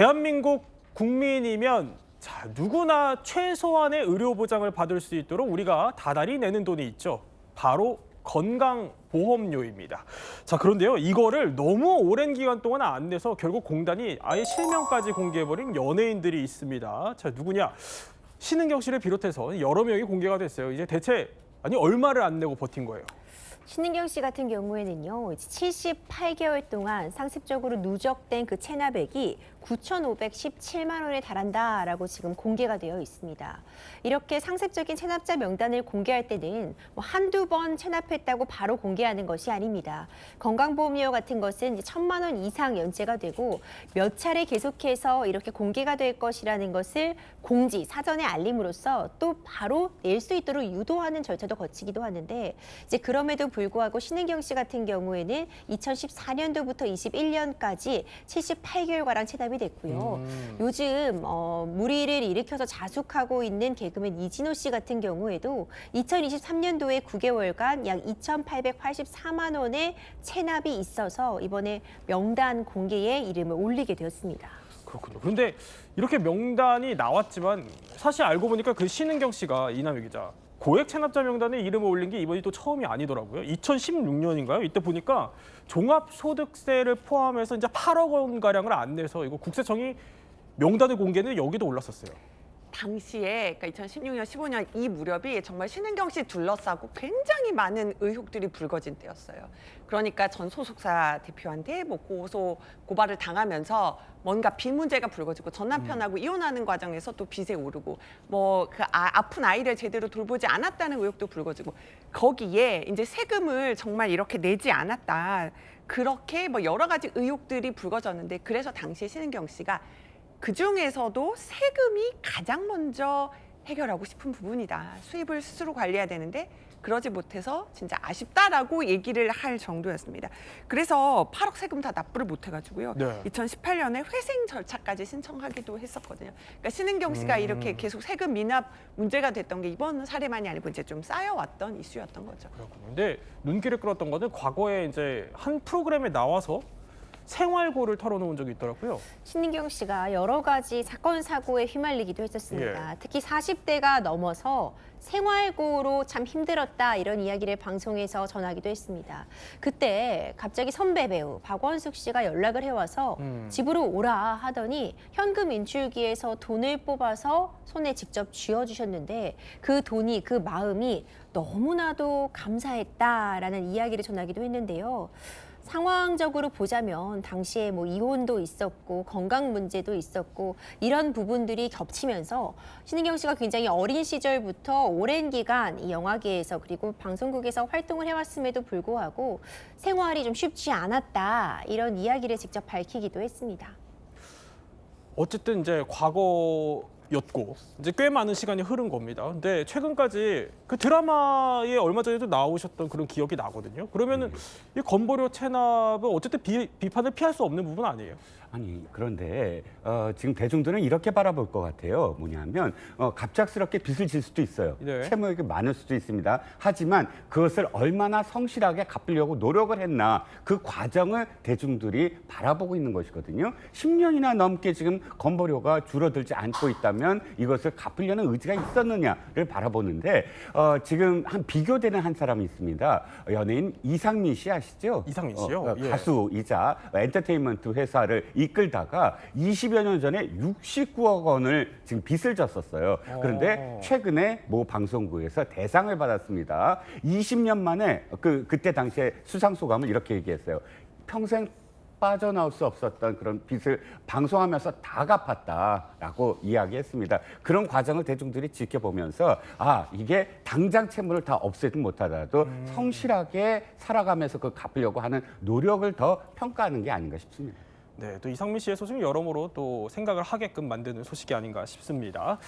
대한민국 국민이면 자, 누구나 최소한의 의료 보장을 받을 수 있도록 우리가 다달이 내는 돈이 있죠. 바로 건강보험료입니다. 자, 그런데요. 이거를 너무 오랜 기간 동안 안 내서 결국 공단이 아예 실명까지 공개해버린 연예인들이 있습니다. 자, 누구냐? 신은경 씨를 비롯해서 여러 명이 공개가 됐어요. 이제 대체 아니 얼마를 안 내고 버틴 거예요? 신은경 씨 같은 경우에는요, 이제 78개월 동안 상습적으로 누적된 그 체납액이 9,517만 원에 달한다라고 지금 공개가 되어 있습니다. 이렇게 상습적인 체납자 명단을 공개할 때는 뭐 한두 번 체납했다고 바로 공개하는 것이 아닙니다. 건강보험료 같은 것은 천만 원 이상 연체가 되고 몇 차례 계속해서 이렇게 공개가 될 것이라는 것을 공지, 사전에 알림으로써 또 바로 낼 수 있도록 유도하는 절차도 거치기도 하는데 이제 그럼에도 불구하고 신은경 씨 같은 경우에는 2014년도부터 21년까지 78개월가량 체납이 됐고요. 음. 요즘 어, 무리를 일으켜서 자숙하고 있는 개그맨 이진호 씨 같은 경우에도 2023년도에 9개월간 약 2,884만 원의 체납이 있어서 이번에 명단 공개에 이름을 올리게 되었습니다. 그렇군요. 그런데 이렇게 명단이 나왔지만 사실 알고 보니까 그 신은경 씨가 이남희 기자 고액 체납자 명단에 이름을 올린 게 이번이 또 처음이 아니더라고요. 2016년인가요? 이때 보니까 종합소득세를 포함해서 이제 8억 원 가량을 안 내서 이거 국세청이 명단을 공개는 여기도 올랐었어요. 당시에 그러니까 2016년, 15년 이 무렵이 정말 신은경 씨 둘러싸고 굉장히 많은 의혹들이 불거진 때였어요. 그러니까 전 소속사 대표한테 뭐 고소 고발을 당하면서 뭔가 빚 문제가 불거지고 전 남편하고 이혼하는 과정에서 또 빚에 오르고 뭐그 아, 픈 아이를 제대로 돌보지 않았다는 의혹도 불거지고 거기에 이제 세금을 정말 이렇게 내지 않았다. 그렇게 뭐 여러 가지 의혹들이 불거졌는데 그래서 당시에 신은경 씨가 그 중에서도 세금이 가장 먼저 해결하고 싶은 부분이다. 수입을 스스로 관리해야 되는데 그러지 못해서 진짜 아쉽다라고 얘기를 할 정도였습니다. 그래서 8억 세금 다 납부를 못 해가지고요. 네. 2018년에 회생 절차까지 신청하기도 했었거든요. 그러니까 신은경 씨가 음. 이렇게 계속 세금 미납 문제가 됐던 게 이번 사례만이 아니고 이제 좀 쌓여왔던 이슈였던 거죠. 그렇군요. 근데 눈길을 끌었던 거는 과거에 이제 한 프로그램에 나와서 생활고를 털어놓은 적이 있더라고요. 신민경 씨가 여러 가지 사건 사고에 휘말리기도 했었습니다. 예. 특히 40대가 넘어서 생활고로 참 힘들었다 이런 이야기를 방송에서 전하기도 했습니다. 그때 갑자기 선배 배우 박원숙 씨가 연락을 해와서 음. 집으로 오라 하더니 현금 인출기에서 돈을 뽑아서 손에 직접 쥐어주셨는데 그 돈이 그 마음이 너무나도 감사했다라는 이야기를 전하기도 했는데요. 상황적으로 보자면 당시에 뭐 이혼도 있었고 건강 문제도 있었고 이런 부분들이 겹치면서 신은경 씨가 굉장히 어린 시절부터 오랜 기간 이 영화계에서 그리고 방송국에서 활동을 해왔음에도 불구하고 생활이 좀 쉽지 않았다 이런 이야기를 직접 밝히기도 했습니다. 어쨌든 이제 과거 였고 이제 꽤 많은 시간이 흐른 겁니다. 근데 최근까지 그 드라마에 얼마 전에도 나오셨던 그런 기억이 나거든요. 그러면은 이 건보료 체납은 어쨌든 비, 비판을 피할 수 없는 부분 아니에요? 아니 그런데 어, 지금 대중들은 이렇게 바라볼 것 같아요. 뭐냐면 어, 갑작스럽게 빚을 질 수도 있어요. 네. 채무액이 많을 수도 있습니다. 하지만 그것을 얼마나 성실하게 갚으려고 노력을 했나 그 과정을 대중들이 바라보고 있는 것이거든요. 10년이나 넘게 지금 건보료가 줄어들지 않고 있다면 이것을 갚으려는 의지가 있었느냐를 바라보는데 어, 지금 한 비교되는 한 사람이 있습니다. 연예인 이상민 씨 아시죠? 이상민 씨요? 어, 어, 예. 가수이자 엔터테인먼트 회사를 이끌다가 20여 년 전에 69억 원을 지금 빚을 졌었어요. 그런데 어. 최근에 모 방송국에서 대상을 받았습니다. 20년 만에 그 그때 당시에 수상 소감을 이렇게 얘기했어요. 평생 빠져나올 수 없었던 그런 빚을 방송하면서 다 갚았다라고 이야기했습니다. 그런 과정을 대중들이 지켜보면서 아 이게 당장 채무를 다 없애든 못하더라도 성실하게 살아가면서 그 갚으려고 하는 노력을 더 평가하는 게 아닌가 싶습니다. 네, 또 이상민 씨의 소식은 여러모로 또 생각을 하게끔 만드는 소식이 아닌가 싶습니다.